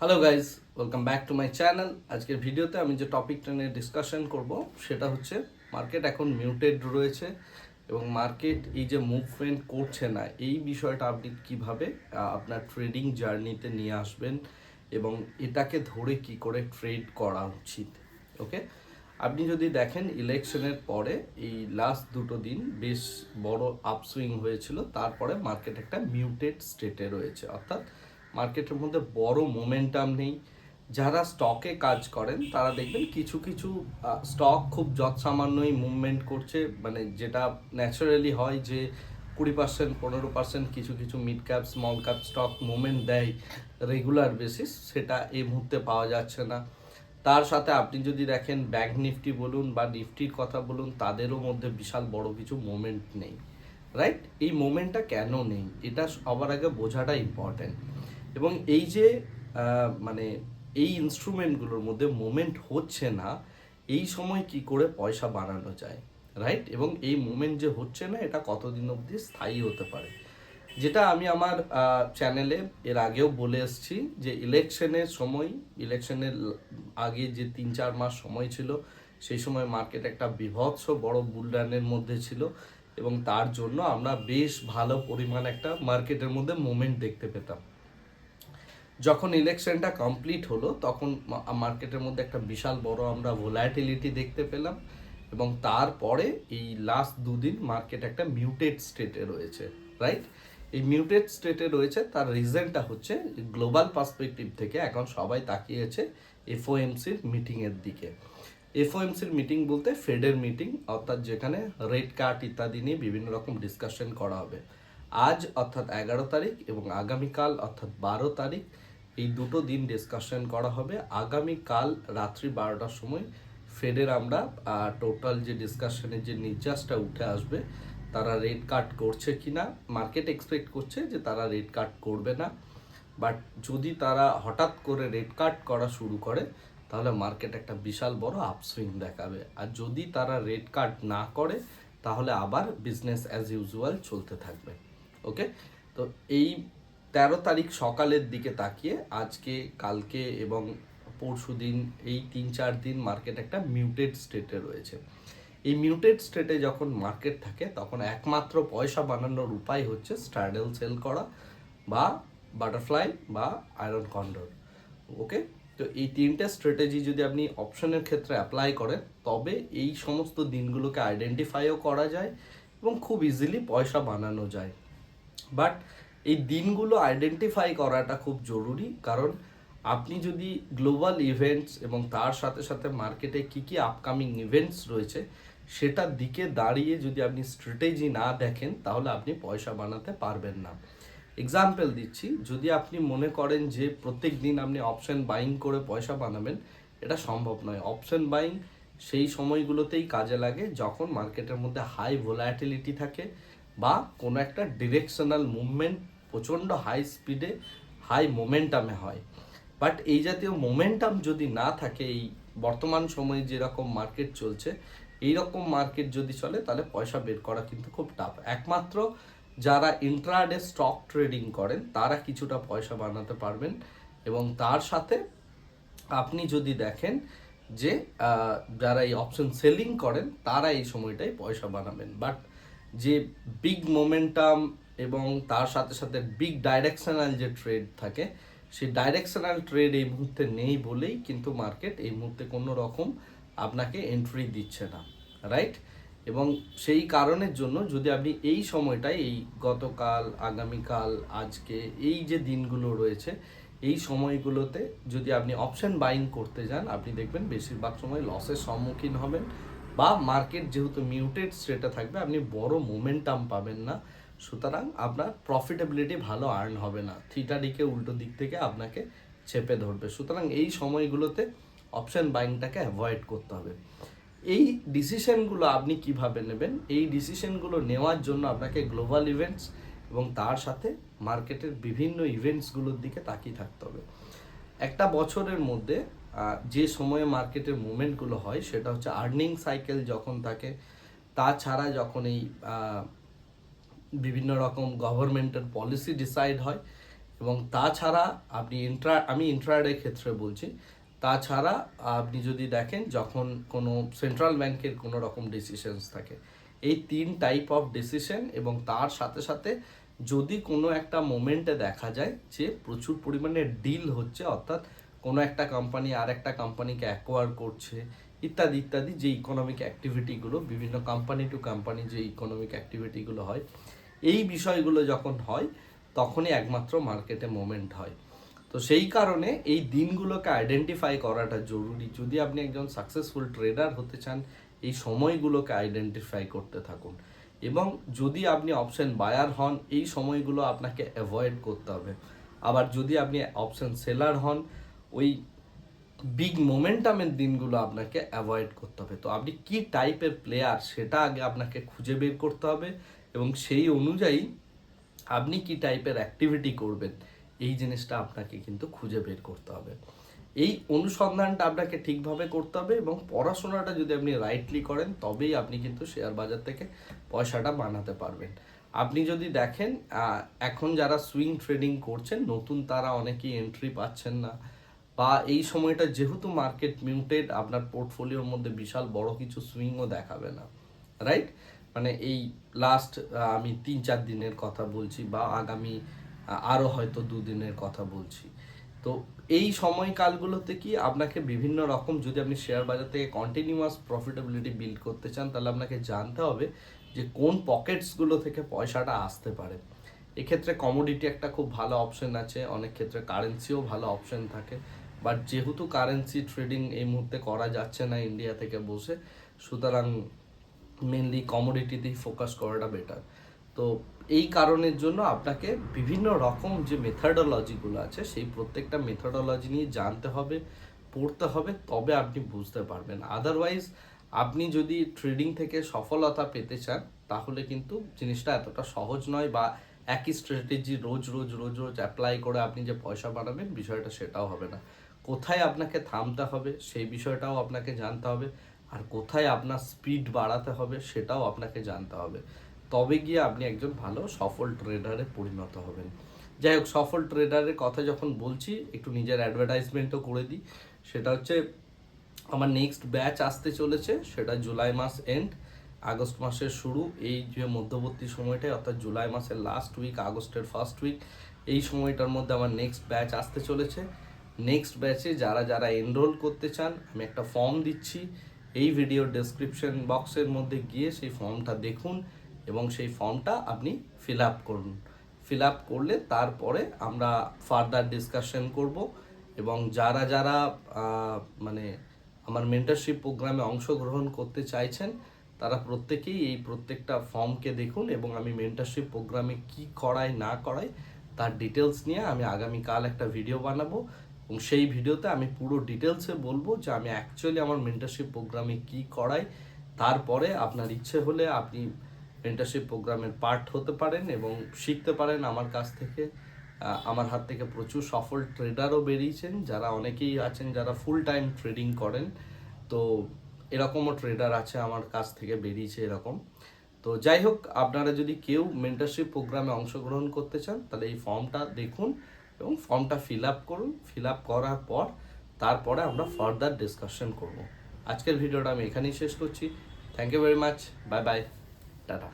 Hello guys welcome back to my channel আজকের ভিডিওতে আমি যে টপিকটা নিয়ে ডিসকাশন করব, সেটা হচ্ছে মার্কেট এখন মিউটেড রয়েছে এবং মার্কেট এই যে মুভমেন্ট করছে না, এই বিষয়টা আপনি কীভাবে আপনার ট্রেডিং জার্নিতে নিয়ে আসবেন এবং এটাকে ধরে কি করে ট্রেড করা উচিত ওকে আপনি যদি দেখেন ইলেকশনের পরে এই লাস্ট দুটো দিন বেশ বড় আপসুইং হয়েছিল, তারপরে মার্কেট একটা মিউটেড স্টেটে রয়েছে, অর্থাৎ মার্কেটের মধ্যে বড় মোমেন্টাম নেই। যারা স্টকে কাজ করেন, তারা দেখবেন কিছু কিছু স্টক খুব যৎসামান্যই মুভমেন্ট করছে। মানে যেটা ন্যাচারালি হয় যে কুড়ি পার্সেন্ট পনেরো পার্সেন্ট কিছু কিছু mid cap small cap stock movement দেয় রেগুলার বেসিস সেটা এই মুহূর্তে পাওয়া যাচ্ছে না। তার সাথে আপনি যদি দেখেন ব্যাংক নিফটি বলুন বা নিফটির কথা বলুন, তাদেরও মধ্যে বিশাল বড় কিছু মোমেন্ট নেই। রাইট এই মোমেন্টটা কেন নেই? এটা সবার আগে বোঝাটা ইম্পর্ট্যান্ট এবং এই যে মানে এই ইনস্ট্রুমেন্টগুলোর মধ্যে মোমেন্ট হচ্ছে না, এই সময় কি করে পয়সা বানানো যায় রাইট এবং এই মোমেন্ট যে হচ্ছে না, এটা কতদিন অবধি স্থায়ী হতে পারে? যেটা আমি আমার চ্যানেলে এর আগেও বলে এসেছি যে ইলেকশনের সময় ইলেকশনের আগে যে তিন চার মাস সময় ছিল, সেই সময় মার্কেট একটা বিভৎস বড় বুলডানের মধ্যে ছিল এবং তার জন্য আমরা বেশ ভালো পরিমাণ একটা মার্কেটের মধ্যে মুভমেন্ট দেখতে পেতাম। যখন ইলেকশনটা কমপ্লিট হলো, তখন মার্কেটের মধ্যে একটা বিশাল বড় আমরা ভোলাটিলিটি দেখতে পেলাম এবং তারপরে এই লাস্ট দুদিন মার্কেট একটা মিউটেড স্টেটে রয়েছে রাইট এই মিউটেড স্টেটে রয়েছে, তার রিজনটা হচ্ছে গ্লোবাল পার্সপেক্টিভ থেকে এখন সবাই তাকিয়েছে এফওএমসির মিটিংয়ের দিকে। এফওএমসির মিটিং বলতে ফেডের মিটিং অর্থাৎ যেখানে রেড কার্ড ইত্যাদি নিয়ে বিভিন্ন রকম ডিসকাশন করা হবে। আজ অর্থাৎ এগারো তারিখ এবং আগামীকাল অর্থাৎ বারো তারিখ এই দুটো দিন ডিসকাশন করা হবে। আগামীকাল রাত্রি বারোটার সময় ফেডের আমরা টোটাল যে ডিসকাশনের যে নির্যাসটা উঠে আসবে, তারা রেড কাট করছে কিনা মার্কেট এক্সপেক্ট করছে যে তারা রেড কাট করবে না। বাট যদি তারা হঠাৎ করে রেড কাট করা শুরু করে, তাহলে মার্কেট একটা বিশাল বড় আপসুইং দেখাবে। আর যদি তারা রেড কাট না করে, তাহলে আবার বিজনেস অ্যাজ ইউজুয়াল চলতে থাকবে। ওকে তো এই তেরো তারিখ সকালের দিকে তাকিয়ে আজকে, কালকে এবং পরশু দিন এই তিন চার দিন মার্কেট একটা মিউটেড স্টেটে রয়েছে। এই মিউটেড স্টেটে যখন মার্কেট থাকে, তখন একমাত্র পয়সা বানানোর উপায় হচ্ছে স্ট্রাডেল সেল করা বা বাটারফ্লাই বা আয়রন কন্ডর ওকে তো এই তিনটে স্ট্র্যাটেজি যদি আপনি অপশনের ক্ষেত্রে অ্যাপ্লাই করেন, তবে এই সমস্ত দিনগুলোকে আইডেন্টিফাইও করা যায় এবং খুব ইজিলি পয়সা বানানো যায়। বাট এই দিনগুলো আইডেন্টিফাই করাটা খুব জরুরি। কারণ আপনি যদি গ্লোবাল ইভেন্টস এবং তার সাথে সাথে মার্কেটে কি কি আপকামিং ইভেন্টস রয়েছে সেটার দিকে দাঁড়িয়ে যদি আপনি স্ট্র্যাটেজি না দেখেন, তাহলে আপনি পয়সা বানাতে পারবেন না। এক্সাম্পল দিচ্ছি, যদি আপনি মনে করেন যে প্রত্যেক দিন আপনি অপশন বাইং করে পয়সা বানাবেন, এটা সম্ভব নয়। অপশন বাইং সেই সময়গুলোতেই কাজে লাগে যখন মার্কেটের মধ্যে হাই ভোলাটিলিটি থাকে বা কোনো একটা ডিরেকশনাল মুভমেন্ট প্রচণ্ড হাই স্পিডে হাই মোমেন্টামে হয়। বাট এই জাতীয় মোমেন্টাম যদি না থাকে, এই বর্তমান সময়ে যেরকম মার্কেট চলছে এই রকম মার্কেট যদি চলে, তাহলে পয়সা বের করা কিন্তু খুব টাফ একমাত্র যারা ইন্ট্রাডে স্টক ট্রেডিং করেন, তারা কিছুটা পয়সা বানাতে পারবেন। এবং তার সাথে আপনি যদি দেখেন যে যারা এই অপশন সেলিং করেন, তারা এই সময়টাই পয়সা বানাবেন। বাট যে বিগ মোমেন্টাম এবং তার সাথে সাথে বিগ ডাইরেকশনাল যে ট্রেড থাকে, সেই ডাইরেকশনাল ট্রেড এই মুহূর্তে নেই বলেই কিন্তু মার্কেট এই মুহূর্তে কোনো রকম আপনাকে এন্ট্রি দিচ্ছে না রাইট এবং সেই কারণের জন্য যদি আপনি এই সময়টায়, এই গতকাল, আগামীকাল, আজকে, এই যে দিনগুলো রয়েছে, এই সময়গুলোতে যদি আপনি অপশন বাইং করতে যান, আপনি দেখবেন বেশিরভাগ সময় লসের সম্মুখীন হবেন বা মার্কেট যেহেতু মিউটেড স্টেটে থাকবে, আপনি বড় মোমেন্টাম পাবেন না। সুতরাং আপনার প্রফিটেবিলিটি ভালো আর্ন হবে না। থিটা দিকে, উল্টো দিক থেকে আপনাকে চেপে ধরবে। সুতরাং এই সময়গুলোতে অপশন বাইংটাকে অ্যাভয়েড করতে হবে। এই ডিসিশনগুলো আপনি কীভাবে নেবেন? এই ডিসিশনগুলো নেওয়ার জন্য আপনাকে গ্লোবাল ইভেন্টস এবং তার সাথে মার্কেটের বিভিন্ন ইভেন্টসগুলোর দিকে তাকিয়ে থাকতে হবে। একটা বছরের মধ্যে যে সময়ে মার্কেটের মুভমেন্টগুলো হয়, সেটা হচ্ছে আর্নিং সাইকেল যখন থাকে, তাছাড়া যখন এই বিভিন্ন রকম গভর্নমেন্টের পলিসি ডিসাইড হয় এবং তাছাড়া আপনি ইন্ট্রা আমি ইন্ট্রাডে ক্ষেত্রে বলছি, তাছাড়া আপনি যদি দেখেন যখন কোনো সেন্ট্রাল ব্যাংকের কোনো রকম ডিসিশনস থাকে, এই তিন টাইপ অফ ডিসিশন এবং তার সাথে সাথে যদি কোনো একটা মোমেন্টে দেখা যায় যে প্রচুর পরিমাণে ডিল হচ্ছে, অর্থাৎ কোনো একটা কোম্পানি আর একটা কোম্পানিকে অ্যাকোয়ার করছে, ইত্যাদি ইত্যাদি যে ইকোনমিক অ্যাক্টিভিটিগুলো বিভিন্ন কোম্পানি টু কোম্পানি যে ইকোনমিক অ্যাক্টিভিটিগুলো হয় এই বিষয়গুলো যখন হয়, তখনই একমাত্র মার্কেটে মোমেন্ট হয়। তো সেই কারণে এই দিনগুলোকে আইডেন্টিফাই করাটা জরুরি। যদি আপনি একজন সাকসেসফুল ট্রেডার হতে চান, এই সময়গুলোকে আইডেন্টিফাই করতে থাকুন। এবং যদি আপনি অপশন বায়ার হন, এই সময়গুলো আপনাকে অ্যাভয়েড করতে হবে। আবার যদি আপনি অপশন সেলার হন, ওই বিগ মোমেন্টামের দিনগুলো আপনাকে অ্যাভয়েড করতে হবে। তো আপনি কি টাইপের প্লেয়ার সেটা আগে আপনাকে খুঁজে বের করতে হবে। এবং সেই অনুযায়ী আপনি কি টাইপের অ্যাক্টিভিটি করবেন, এই জিনিসটা আপনাকে কিন্তু খুঁজে বের করতে হবে। এই অনুসন্ধানটা আপনাকে ঠিকভাবে করতে হবে এবং পড়াশোনাটা যদি আপনি রাইটলি করেন, তবেই আপনি কিন্তু শেয়ার বাজার থেকে পয়সাটা বানাতে পারবেন। আপনি যদি দেখেন এখন যারা সুইং ট্রেডিং করছেন, নতুন তারা অনেকেই এন্ট্রি পাচ্ছেন না বা এই সময়টা যেহেতু মার্কেট মিউটেড আপনার পোর্টফোলিওর মধ্যে বিশাল বড় কিছু সুইংও দেখাবে না রাইট মানে এই লাস্ট আমি তিন চার দিনের কথা বলছি বা আগামী আরও আরও হয়তো দুদিনের কথা বলছি। তো এই সময়কালগুলোতে কি আপনাকে বিভিন্ন রকম যদি আপনি শেয়ার বাজার থেকে কন্টিনিউয়াস প্রফিটেবিলিটি বিল্ড করতে চান, তাহলে আপনাকে জানতে হবে যে কোন পকেটসগুলো থেকে পয়সাটা আসতে পারে। এক্ষেত্রে কমোডিটি একটা খুব ভালো অপশন আছে, অনেক ক্ষেত্রে কারেন্সিও ভালো অপশন থাকে। বাট যেহেতু কারেন্সি ট্রেডিং এই মুহূর্তে করা যাচ্ছে না ইন্ডিয়া থেকে বসে, সুতরাং মেনলি কমোডিটিতেই ফোকাস করাটা বেটার তো এই কারণের জন্য আপনাকে বিভিন্ন রকম যে মেথডোলজিগুলো আছে, সেই প্রত্যেকটা মেথডোলজি নিয়ে জানতে হবে, পড়তে হবে, তবে আপনি বুঝতে পারবেন। আদারওয়াইজ আপনি যদি ট্রেডিং থেকে সফলতা পেতে চান, তাহলে কিন্তু জিনিসটা এতটা সহজ নয় বা একই স্ট্র্যাটেজি রোজ রোজ রোজ রোজ অ্যাপ্লাই করে আপনি যে পয়সা বানাবেন বিষয়টা সেটাও হবে না। কোথায় আপনাকে থামতে হবে, সেই বিষয়টাও আপনাকে জানতে হবে। আর কোথায় আপনার স্পিড বাড়াতে হবে সেটাও আপনাকে জানতে হবে। তবে গিয়ে আপনি একজন ভালো সফল ট্রেডারে পরিণত হবেন। যাই হোক, সফল ট্রেডারের কথা যখন বলছি, একটু নিজের অ্যাডভার্টাইজমেন্টও করে দিই। সেটা হচ্ছে, আমার নেক্সট ব্যাচ আসতে চলেছে, সেটা জুলাই মাস এন্ড আগস্ট মাসের শুরু। এই যে মধ্যবর্তী সময়টায়, অর্থাৎ জুলাই মাসের লাস্ট উইক আগস্টের ফার্স্ট উইক এই সময়টার মধ্যে আমার নেক্সট ব্যাচ আসতে চলেছে। নেক্সট ব্যাচে যারা যারা এনরোল করতে চান, আমি একটা ফর্ম দিচ্ছি। এই ভিডিও ডেসক্রিপশন বক্সের মধ্যে গিয়ে সেই ফর্মটা দেখুন এবং সেই ফর্মটা আপনি ফিল আপ করুন। ফিল আপ করলে তারপরে আমরা ফার্দার ডিসকাশন করব এবং যারা যারা মানে আমার মেন্টারশিপ প্রোগ্রামে অংশগ্রহণ করতে চাইছেন, তারা প্রত্যেকেই এই প্রত্যেকটা ফর্মকে দেখুন এবং আমি মেন্টারশিপ প্রোগ্রামে কি করাই না করাই তার ডিটেলস নিয়ে আমি আগামীকাল একটা ভিডিও বানাবো। এবং সেই ভিডিওতে আমি পুরো ডিটেলসে বলব যে আমি অ্যাকচুয়ালি আমার মেন্টারশিপ প্রোগ্রামে কি করাই, তারপরে আপনার ইচ্ছে হলে আপনি মেন্টারশিপ প্রোগ্রামের পার্ট হতে পারেন এবং শিখতে পারেন। আমার কাছ থেকে আমার হাত থেকে প্রচুর সফল ট্রেডারও বেরিয়েছেন, যারা অনেকেই আছেন যারা ফুল টাইম ট্রেডিং করেন। তো এরকমও ট্রেডার আছে আমার কাছ থেকে বেরিয়েছে এরকম। তো যাই হোক, আপনারা যদি কেউ মেন্টারশিপ প্রোগ্রামে অংশগ্রহণ করতে চান, তাহলে এই ফর্মটা দেখুন। এবং ফর্মটা ফিল আপ করুন। ফিল আপ করার পর তারপরে আমরা ফার্দার ডিসকাশন করব। আজকের ভিডিওটা আমি এখানেই শেষ করছি। Thank you very much bye bye tata